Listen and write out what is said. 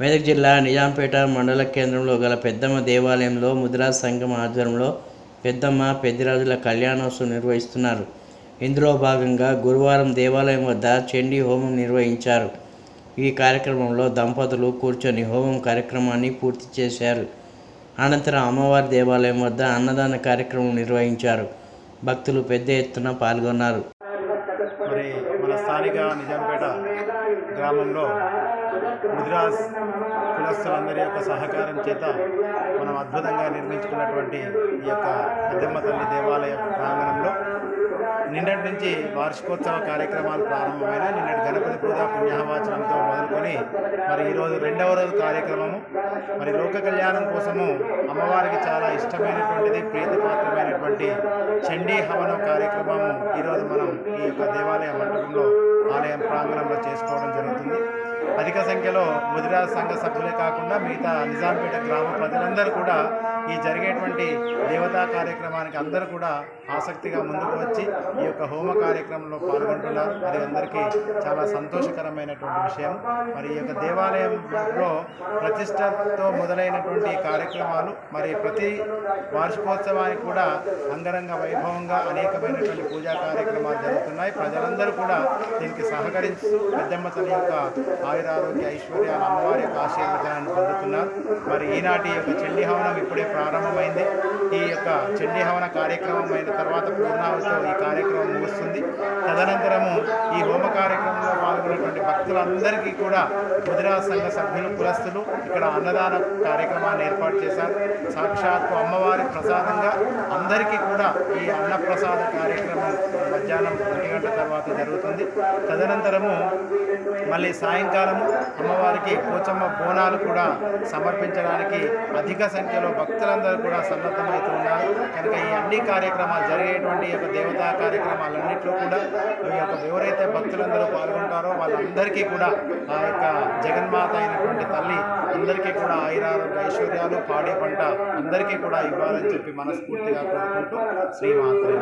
మెదక్ జిల్లా నిజాంపేట మండల కేంద్రంలో గల పెద్దమ్మ దేవాలయంలో ముద్రా సంఘం ఆధ్వర్యంలో పెద్దమ్మ పెద్దిరాజుల కళ్యాణోత్సవం నిర్వహిస్తున్నారు. ఇందులో భాగంగా గురువారం దేవాలయం వద్ద చండీ హోమం నిర్వహించారు. ఈ కార్యక్రమంలో దంపతులు కూర్చొని హోమం కార్యక్రమాన్ని పూర్తి చేశారు. అనంతరం అమ్మవారి దేవాలయం వద్ద అన్నదాన కార్యక్రమం నిర్వహించారు. భక్తులు పెద్ద ఎత్తున పాల్గొన్నారు. మరి మన స్థానిక నిజాంపేట గ్రామంలో ముదిరాజ్ కులస్తులందరి యొక్క సహకారం చేత మనం అద్భుతంగా నిర్మించుకున్నటువంటి ఈ యొక్క పెద్దమ్మ తల్లి దేవాలయ ప్రాంగణంలో నిన్నటి నుంచి వార్షికోత్సవ కార్యక్రమాలు ప్రారంభమైన నిన్నటి గణపతి పూజ పుణ్యహవాచనంతో మొదలుకొని మరి ఈరోజు రెండవ రోజు కార్యక్రమము. మరి లోక కళ్యాణం కోసము అమ్మవారికి చాలా ఇష్టమైనటువంటిది ప్రీతిపాత్రమైనటువంటి చండీ హవనం కార్యక్రమము ఈరోజు మనం ఈ యొక్క దేవాలయ మండపంలో ప్రాంగణంలో చేసుకోవడం జరుగుతుంది. అధిక సంఖ్యలో ముదిరాజ్ సంఘ సభ్యులే కాకుండా మిగతా నిజాంపేట గ్రామ ప్రజలందరూ కూడా ఈ జరిగేటువంటి దేవతా కార్యక్రమానికి అందరూ కూడా ఆసక్తిగా ముందుకు వచ్చి ఈ యొక్క హోమ కార్యక్రమంలో పాల్గొంటున్నారు. అది అందరికీ చాలా సంతోషకరమైనటువంటి విషయం. మరి ఈ యొక్క దేవాలయంలో ప్రతిష్టతో మొదలైనటువంటి కార్యక్రమాలు మరి ప్రతి వార్షికోత్సవానికి కూడా అంగరంగ వైభవంగా అనేకమైనటువంటి పూజా కార్యక్రమాలు జరుగుతున్నాయి. ప్రజలందరూ కూడా దీనికి సహకరిస్తూ పెద్దమ్మ తల్లి యొక్క ఆయురారోగ్య ఐశ్వర్యాలు అమ్మవారి యొక్క ఆశీర్వచనాన్ని పొందుతున్నారు. మరి ఈనాటి యొక్క చండీ హవనం ఇప్పుడే ప్రారంభమైంది. ఈ యొక్క చండీ హవన కార్యక్రమం అయిన తర్వాత పూర్ణావతితో ఈ కార్యక్రమం ముగుస్తుంది. తదనంతరము ఈ హోమ కార్యక్రమంలో ఉన్నటువంటి భక్తులందరికీ కూడా ముదిరాజ్ సంఘ సభ్యులు కులస్తులు ఇక్కడ అన్నదాన కార్యక్రమాన్ని ఏర్పాటు చేశారు. సాక్షాత్తు అమ్మవారి ప్రసాదంగా అందరికీ కూడా ఈ అన్నప్రసాద కార్యక్రమం మధ్యాహ్నం ఒంటి గంట తర్వాత జరుగుతుంది. తదనంతరము మళ్ళీ సాయంకాలము అమ్మవారికి పోచమ్మ బోనాలు కూడా సమర్పించడానికి అధిక సంఖ్యలో భక్తులందరూ కూడా సన్నద్ధమవుతూ ఉన్నారు. కనుక ఈ అన్ని కార్యక్రమాలు జరిగేటువంటి యొక్క దేవతా కార్యక్రమాలన్నింటిలో కూడా ఈ యొక్క ఎవరైతే భక్తులందరూ పాల్గొంటారో వాళ్ళందరికీ కూడా ఆ యొక్క జగన్మాత అయినటువంటి తల్లి అందరికీ కూడా ఆయురారోగ్య ఐశ్వర్యాలు పాడే పంట అందరికీ కూడా ఇవ్వాలని చెప్పి మనస్ఫూర్తిగా కోరుకుంటూ శ్రీమాత్రే